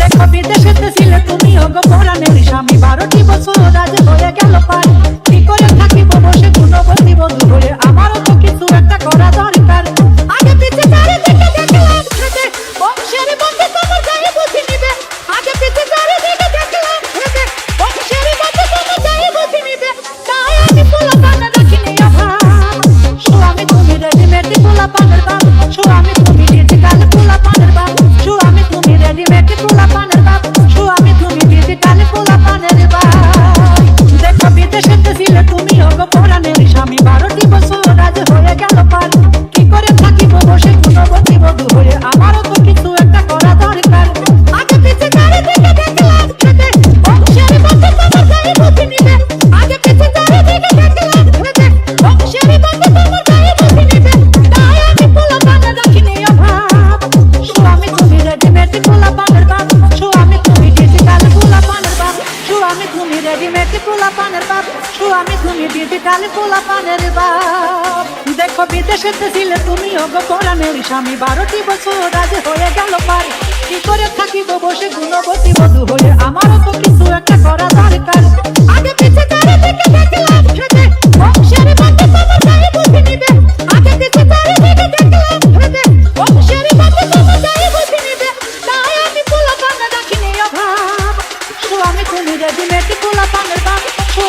দেখো বিদেশেতে ছিলে তুমি অগ পৌরাণের স্বামী। বারোটি বছর রাজ হয়ে গেল পার কি করে পোলা পানের বাপ আমি তুমি দিদি কালে পোলা পানের বাপ। দেখো বিদেশে ছিলে তুমি অগ পরাণের স্বামী, বারোটি বছর রাজ হয়ে গেল পার। কি করে থাকিব বসে গুণবতী বধু হয়ে? আমারও তো কিছু একটা করা দরকার। আগে পিছে তারা দেখে দেখলাম খেতে, বংশের বাদে তোমার গায়ে বুঝে নিবে। আগে পিছে তারা দেখে দেখলাম খেতে, বংশের বাদে তোমার গায়ে বুঝে নিবে। তাই আমি পোলা পানে রাখিনি অভাব স্বামী তুমি রেডি মেটি পোলা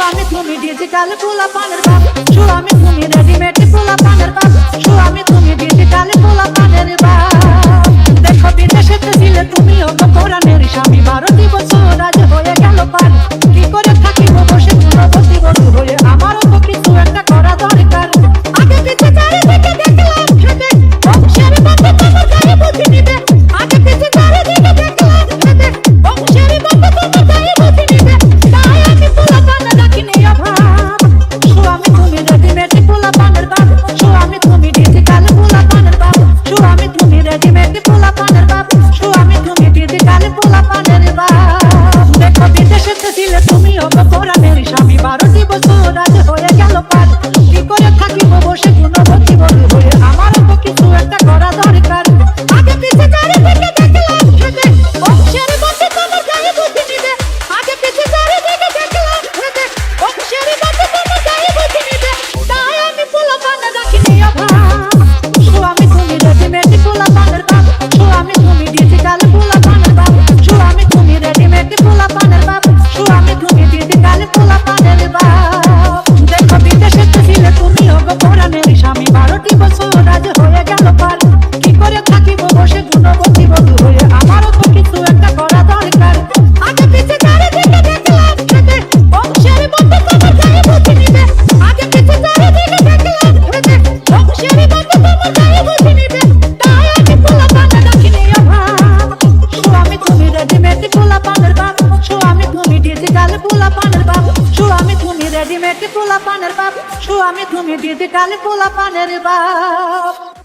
আমি তুমি ডিজিটাল গোলাপানের বাপ। আমি রেডিমেড পোলা পানের বাপ স্বামী তুমি দিদি কালে পোলা পানের বাপ।